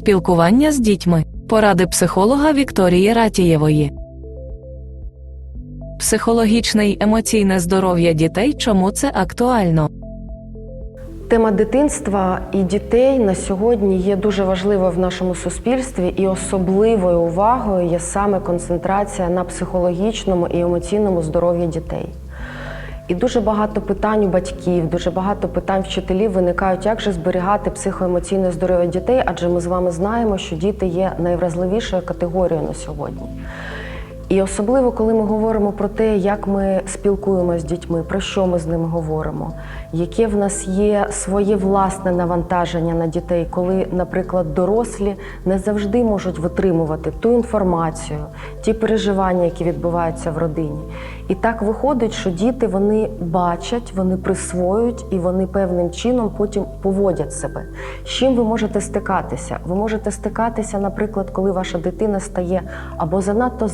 Спілкування з дітьми. Поради психолога Вікторії Ратієвої. Психологічне й емоційне здоров'я дітей. Чому це актуально? Тема дитинства і дітей на сьогодні є дуже важливою в нашому суспільстві, і особливою увагою є саме концентрація на психологічному і емоційному здоров'ї дітей. І дуже багато питань у батьків, дуже багато питань вчителів виникають, як же зберігати психоемоційне здоров'я дітей, адже ми з вами знаємо, що діти є найвразливішою категорією на сьогодні. І особливо, коли ми говоримо про те, як ми спілкуємося з дітьми, про що ми з ними говоримо, яке в нас є своє власне навантаження на дітей, коли, наприклад, дорослі не завжди можуть витримувати ту інформацію, ті переживання, які відбуваються в родині. І так виходить, що діти вони бачать, вони присвоюють і вони певним чином потім поводять себе. З чим ви можете стикатися? Ви можете стикатися, наприклад, коли ваша дитина стає або занадто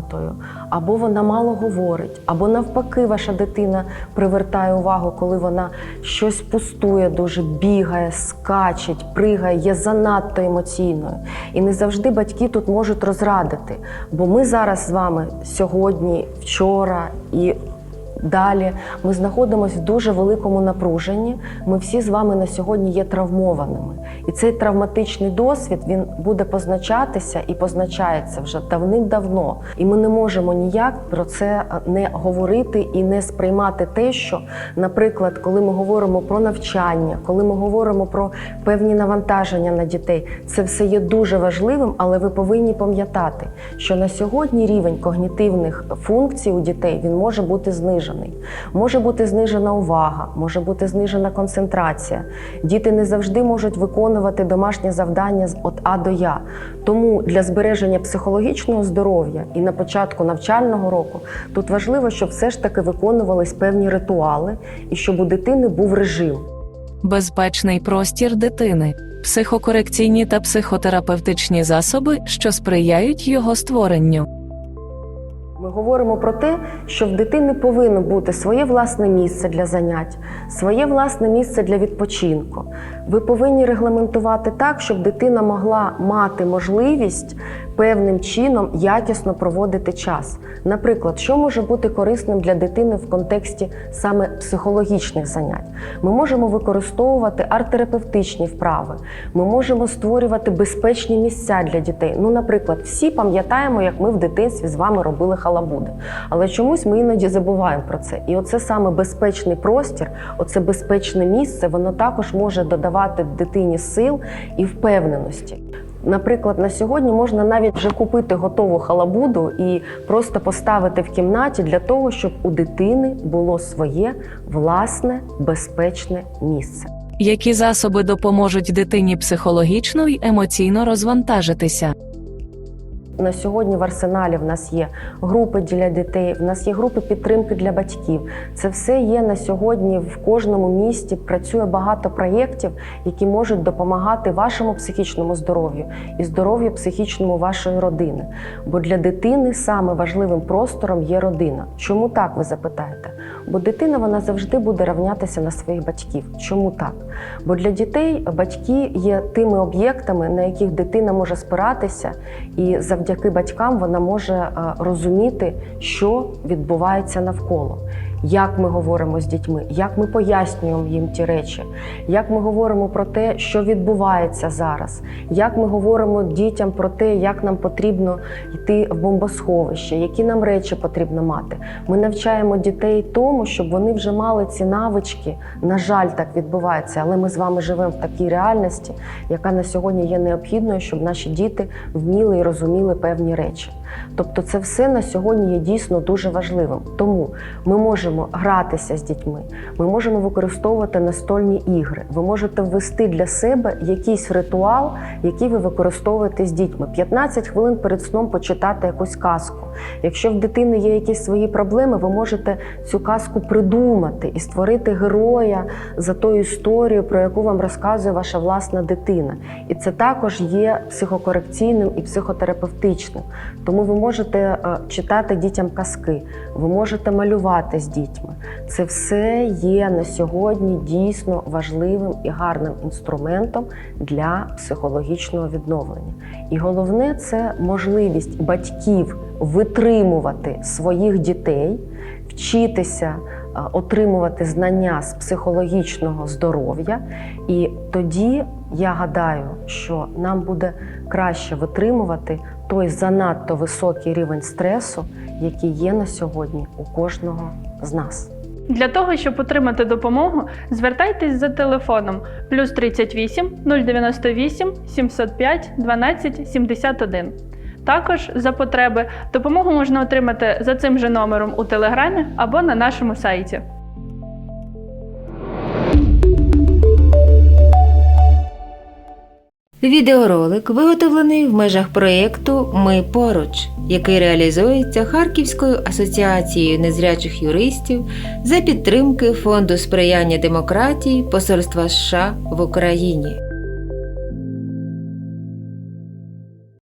замкнутою, або вона мало говорить, або навпаки, ваша дитина привертає увагу, коли вона щось пустує, дуже бігає, скачить, пригає, є занадто емоційною. І не завжди батьки тут можуть розрадити. Бо ми зараз з вами сьогодні, вчора і Далі ми знаходимося в дуже великому напруженні. Ми всі з вами на сьогодні є травмованими, і цей травматичний досвід він буде позначатися і позначається вже давним-давно. І ми не можемо ніяк про це не говорити і не сприймати те, що, наприклад, коли ми говоримо про навчання, коли ми говоримо про певні навантаження на дітей, це все є дуже важливим, але ви повинні пам'ятати, що на сьогодні рівень когнітивних функцій у дітей він може бути знижений. Може бути знижена увага, може бути знижена концентрація. Діти не завжди можуть виконувати домашнє завдання з от А до Я. Тому для збереження психологічного здоров'я і на початку навчального року тут важливо, щоб все ж таки виконувались певні ритуали і щоб у дитини був режим. Безпечний простір дитини, психокорекційні та психотерапевтичні засоби, що сприяють його створенню. Ми говоримо про те, що в дитини повинно бути своє власне місце для занять, своє власне місце для відпочинку. Ви повинні регламентувати так, щоб дитина могла мати можливість певним чином якісно проводити час. Наприклад, що може бути корисним для дитини в контексті саме психологічних занять? Ми можемо використовувати арт-терапевтичні вправи, ми можемо створювати безпечні місця для дітей. Ну, наприклад, всі пам'ятаємо, як ми в дитинстві з вами робили халабуди. Але чомусь ми іноді забуваємо про це. І оце саме безпечний простір, оце безпечне місце, воно також може додавати дитині сил і впевненості. Наприклад, на сьогодні можна навіть вже купити готову халабуду і просто поставити в кімнаті для того, щоб у дитини було своє власне безпечне місце. Які засоби допоможуть дитині психологічно й емоційно розвантажитися? На сьогодні в арсеналі в нас є групи для дітей, в нас є групи підтримки для батьків. Це все є на сьогодні в кожному місті. Працює багато проєктів, які можуть допомагати вашому психічному здоров'ю і здоров'ю психічному вашої родини. Бо для дитини саме важливим простором є родина. Чому так ви запитаєте? Бо дитина вона завжди буде равнятися на своїх батьків. Чому так? Бо для дітей батьки є тими об'єктами, на яких дитина може спиратися, і завдяки батькам вона може е, розуміти, що відбувається навколо. Як ми говоримо з дітьми, як ми пояснюємо їм ті речі, як ми говоримо про те, що відбувається зараз, як ми говоримо дітям про те, як нам потрібно йти в бомбосховище, які нам речі потрібно мати. Ми навчаємо дітей тому, щоб вони вже мали ці навички. На жаль, так відбувається, але ми з вами живемо в такій реальності, яка на сьогодні є необхідною, щоб наші діти вміли і розуміли певні речі. Тобто, це все на сьогодні є дійсно дуже важливим. Тому ми можемо гратися з дітьми, ми можемо використовувати настольні ігри. Ви можете ввести для себе якийсь ритуал, який ви використовуєте з дітьми. 15 хвилин перед сном почитати якусь казку. Якщо в дитини є якісь свої проблеми, ви можете цю казку придумати і створити героя за тою історією, про яку вам розказує ваша власна дитина. І це також є психокорекційним і психотерапевтичним. Тому Тому ви можете е, читати дітям казки, ви можете малювати з дітьми. Це все є на сьогодні дійсно важливим і гарним інструментом для психологічного відновлення. І головне це можливість батьків витримувати своїх дітей, вчитися. е, Отримувати знання з психологічного здоров'я, і тоді я гадаю, що нам буде краще витримувати той занадто високий рівень стресу, який є на сьогодні у кожного з нас. Для того, щоб отримати допомогу, звертайтесь за телефоном плюс 38 098 705 12 71. Також за потреби допомогу можна отримати за цим же номером у телеграмі або на нашому сайті. Відеоролик виготовлений в межах проєкту Ми поруч, який реалізується Харківською асоціацією незрячих юристів за підтримки Фонду сприяння демократії Посольства США в Україні.